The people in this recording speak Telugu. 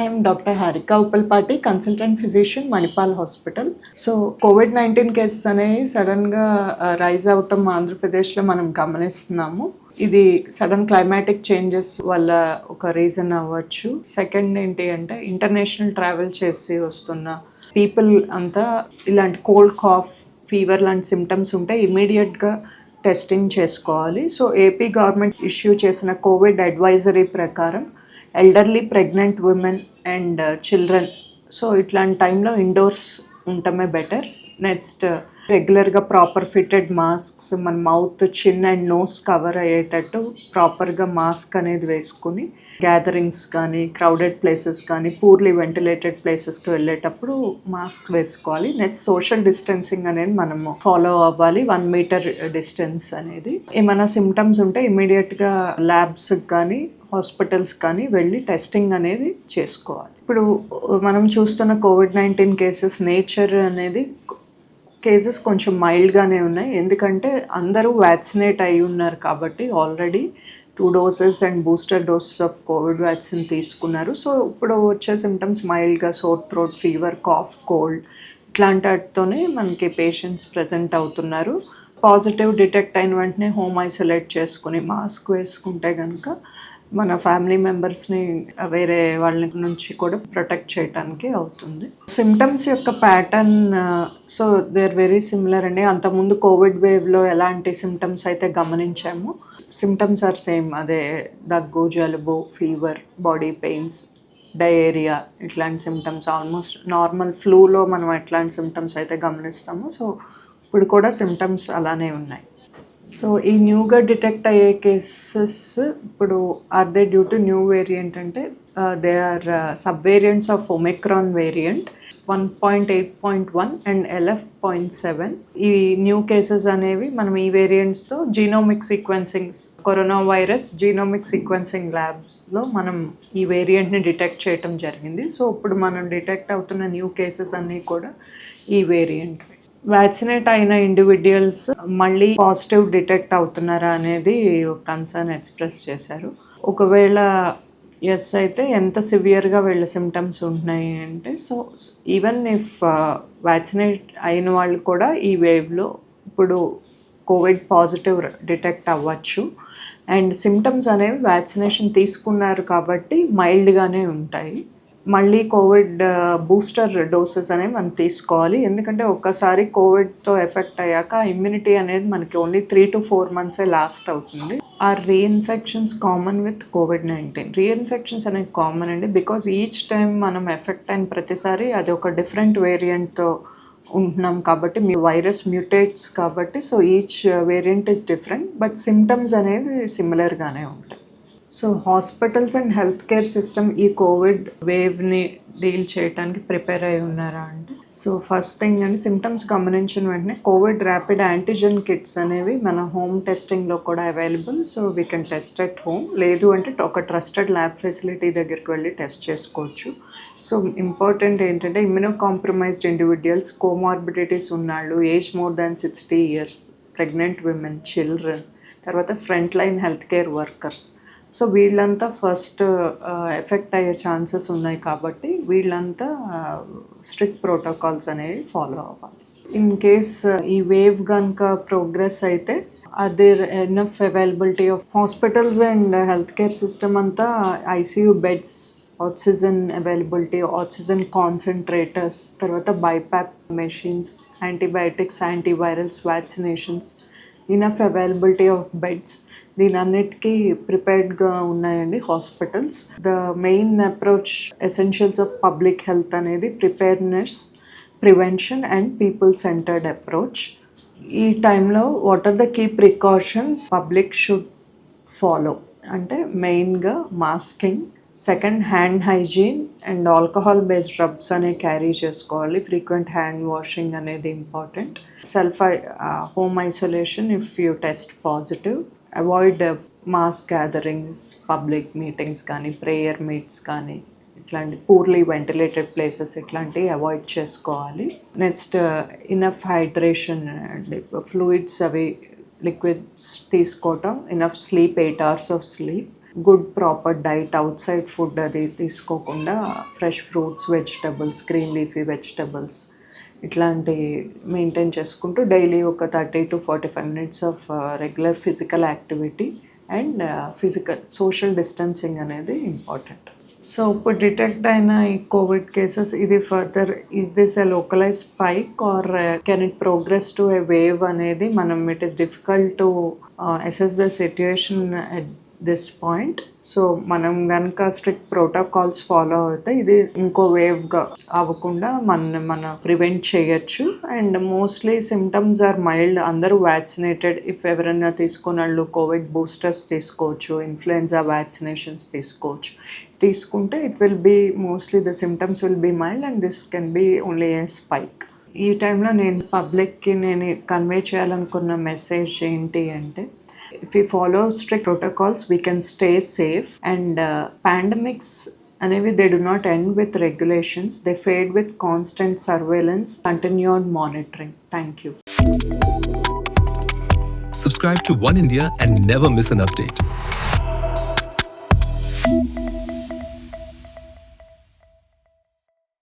I'm doctor Harika Uppalapati consultant physician Manipal hospital. So covid nineteen cases అనేవి సడన్గా రైజ్ అవటం ఆంధ్రప్రదేశ్లో మనం గమనిస్తున్నాము. ఇది సడన్ క్లైమాటిక్ చేంజెస్ వల్ల ఒక రీజన్ అవ్వచ్చు. సెకండ్ ఏంటి అంటే ఇంటర్నేషనల్ ట్రావెల్ చేసి వస్తున్న పీపుల్ అంతా ఇలాంటి కోల్డ్ కాఫ్ ఫీవర్ లాంటి సిమ్టమ్స్ ఉంటే ఇమీడియట్గా టెస్టింగ్ చేసుకోవాలి. సో ఏపీ గవర్నమెంట్ ఇష్యూ చేసిన కోవిడ్ అడ్వైజరీ ప్రకారం elderly pregnant women and children so ఇట్లాంటి టైంలో ఇండోర్స్ ఉండటమే బెటర్ నెక్స్ట్ రెగ్యులర్గా ప్రాపర్ ఫిటెడ్ మాస్క్స్ మన mouth chin and nose cover అయ్యేటట్టు ప్రాపర్గా మాస్క్ అనేది వేసుకుని గ్యాదరింగ్స్ కానీ క్రౌడెడ్ ప్లేసెస్ కానీ పూర్లీ వెంటిలేటెడ్ ప్లేసెస్కి వెళ్ళేటప్పుడు మాస్క్ వేసుకోవాలి. నెక్స్ట్ సోషల్ డిస్టెన్సింగ్ అనేది మనము ఫాలో అవ్వాలి. వన్ మీటర్ డిస్టెన్స్ అనేది. ఏమైనా సిమ్టమ్స్ ఉంటే ఇమీడియట్గా ల్యాబ్స్కి కానీ హాస్పిటల్స్ కానీ వెళ్ళి టెస్టింగ్ అనేది చేసుకోవాలి. ఇప్పుడు మనం చూస్తున్న కోవిడ్ నైన్టీన్ కేసెస్ నేచర్ అనేది కేసెస్ కొంచెం మైల్డ్గానే ఉన్నాయి. ఎందుకంటే అందరూ వ్యాక్సినేట్ అయి ఉన్నారు కాబట్టి already two doses and booster doses of covid vaccine తీసుకున్నారు. సో ఇప్పుడు వచ్చే symptoms మైల్డ్గా sore throat fever cough cold ఇట్లాంటి వాటితోనే మనకి పేషెంట్స్ ప్రజెంట్ అవుతున్నారు. పాజిటివ్ డిటెక్ట్ అయిన వెంటనే హోమ్ ఐసోలేట్ చేసుకుని మాస్క్ వేసుకుంటే కనుక మన ఫ్యామిలీ మెంబర్స్ని వేరే వాళ్ళ నుంచి కూడా ప్రొటెక్ట్ చేయడానికి అవుతుంది. సిమ్టమ్స్ యొక్క pattern so they are very similar అండి. అంతకుముందు కోవిడ్ వేవ్లో ఎలాంటి సిమ్టమ్స్ అయితే గమనించామో సిమ్టమ్స్ ఆర్ సేమ్ అదే దగ్గు జలుబు ఫీవర్ బాడీ పెయిన్స్ డయేరియా ఇట్లాంటి సిమ్టమ్స్ ఆల్మోస్ట్ నార్మల్ ఫ్లూలో మనం ఎట్లాంటి సిమ్టమ్స్ అయితే గమనిస్తామో సో ఇప్పుడు కూడా సిమ్టమ్స్ అలానే ఉన్నాయి. సో ఈ న్యూగా డిటెక్ట్ అయ్యే కేసెస్ ఇప్పుడు are they due to new variant అంటే they are sub variants of Omicron variant one point eight point one and LF point seven. ఈ న్యూ కేసెస్ అనేవి మనం ఈ వేరియంట్స్తో genomic sequencing corona virus genomic sequencing ల్యాబ్స్లో మనం ఈ వేరియంట్ని డిటెక్ట్ చేయటం జరిగింది. సో ఇప్పుడు మనం డిటెక్ట్ అవుతున్న న్యూ కేసెస్ అన్నీ కూడా ఈ వేరియంట్. వ్యాక్సినేట్ అయిన ఇండివిజువల్స్ మళ్ళీ పాజిటివ్ డిటెక్ట్ అవుతున్నారా అనేది కన్సర్న్ ఎక్స్ప్రెస్ చేశారు. ఒకవేళ ఎస్ అయితే ఎంత సివియర్గా వీళ్ళ సిమ్టమ్స్ ఉంటున్నాయి అంటే సో ఈవెన్ ఇఫ్ వ్యాక్సినేట్ అయిన వాళ్ళు కూడా ఈ వేవ్లో ఇప్పుడు కోవిడ్ పాజిటివ్ డిటెక్ట్ అవ్వచ్చు. అండ్ సిమ్టమ్స్ అనేవి వ్యాక్సినేషన్ తీసుకున్నారు కాబట్టి మైల్డ్గానే ఉంటాయి. మళ్ళీ కోవిడ్ బూస్టర్ డోసెస్ అనేవి మనం తీసుకోవాలి. ఎందుకంటే ఒక్కసారి కోవిడ్తో ఎఫెక్ట్ అయ్యాక ఇమ్యూనిటీ అనేది మనకి ఓన్లీ త్రీ టు ఫోర్ మంత్సే లాస్ట్ అవుతుంది. ఆ reinfections common with covid nineteen reinfections అనేవి కామన్ అండి. బికాజ్ ఈచ్ టైం మనం ఎఫెక్ట్ అయిన ప్రతిసారి అది ఒక డిఫరెంట్ వేరియంట్తో ఉంటున్నాం కాబట్టి మీ వైరస్ మ్యూటేట్స్ కాబట్టి so each variant is different but symptoms అనేవి సిమిలర్గానే ఉంటాయి. So hospitals and health care system ఈ కోవిడ్ వేవ్ని డీల్ చేయడానికి ప్రిపేర్ అయి ఉన్నారా అంటే సో ఫస్ట్ థింగ్ అండి సిమ్టమ్స్ గమనించిన వెంటనే కోవిడ్ ర్యాపిడ్ యాంటీజెన్ కిట్స్ అనేవి మన హోమ్ టెస్టింగ్లో కూడా available. So we can test at home. లేదు అంటే ఒక ట్రస్టెడ్ ల్యాబ్ ఫెసిలిటీ దగ్గరికి వెళ్ళి టెస్ట్ చేసుకోవచ్చు. సో ఇంపార్టెంట్ ఏంటంటే immunocompromised individuals comorbidities ఉన్నాళ్ళు age more than sixty years pregnant women children తర్వాత front line health care workers. So వీళ్ళంతా ఫస్ట్ ఎఫెక్ట్ అయ్యే ఛాన్సెస్ ఉన్నాయి కాబట్టి వీళ్ళంతా స్ట్రిక్ట్ ప్రోటోకాల్స్ అనేవి ఫాలో అవ్వాలి. ఇన్ కేస్ ఈ వేవ్ కనుక ప్రోగ్రెస్ అయితే other enough availability of hospitals and health care system అంతా ICU beds oxygen availability oxygen concentrators తర్వాత BiPAP machines antibiotics antivirals vaccinations enough availability of beds దీని అన్నిటికీ ప్రిపేర్డ్గా ఉన్నాయండి hospitals the main approach essentials of public health అనేది preparedness prevention and people centred approach ఈ టైంలో what are the key precautions public should follow అంటే మెయిన్గా masking second hand hygiene and alcohol based rubs అనేవి క్యారీ చేసుకోవాలి. ఫ్రీక్వెంట్ హ్యాండ్ వాషింగ్ అనేది important. Self home isolation if you test positive. Avoid mass gatherings public meetings కానీ ప్రేయర్ మీట్స్ కానీ ఇట్లాంటి పూర్లీ వెంటిలేటెడ్ ప్లేసెస్ ఇట్లాంటివి అవాయిడ్ చేసుకోవాలి. Next enough hydration and. Fluids అవి లిక్విడ్స్ తీసుకోవటం enough sleep eight hours of sleep. Good proper diet outside food అది తీసుకోకుండా fresh fruits vegetables green leafy vegetables ఇట్లాంటి మెయింటైన్ చేసుకుంటూ డైలీ ఒక thirty to forty five minutes of regular physical activity and physical social distancing అనేది ఇంపార్టెంట్ సో ఇప్పుడు డిటెక్ట్ అయిన ఈ కోవిడ్ కేసెస్ ఇది further is this a localise spike or can it progress to a wave అనేది మనం it is difficult to assess the situation this point so మనం కనుక స్ట్రిక్ట్ ప్రోటోకాల్స్ ఫాలో అయితే ఇది ఇంకో వేవ్గా అవ్వకుండా మన మన ప్రివెంట్ చేయొచ్చు. And mostly symptoms are mild అందరూ వ్యాక్సినేటెడ్ ఇఫ్ ఎవరైనా తీసుకున్న వాళ్ళు కోవిడ్ బూస్టర్స్ తీసుకోవచ్చు ఇన్ఫ్లుయెన్జా వ్యాక్సినేషన్స్ తీసుకోవచ్చు. తీసుకుంటే it will be mostly the symptoms will be mild and this can be only a spike ఈ టైంలో నేను పబ్లిక్కి నేను కన్వే చేయాలనుకున్న మెసేజ్ ఏంటి అంటే If you follow strict protocols we can stay safe and pandemics అనేవి they do not end with regulations they fade with constant surveillance continued monitoring thank you Subscribe to One India and never miss an update.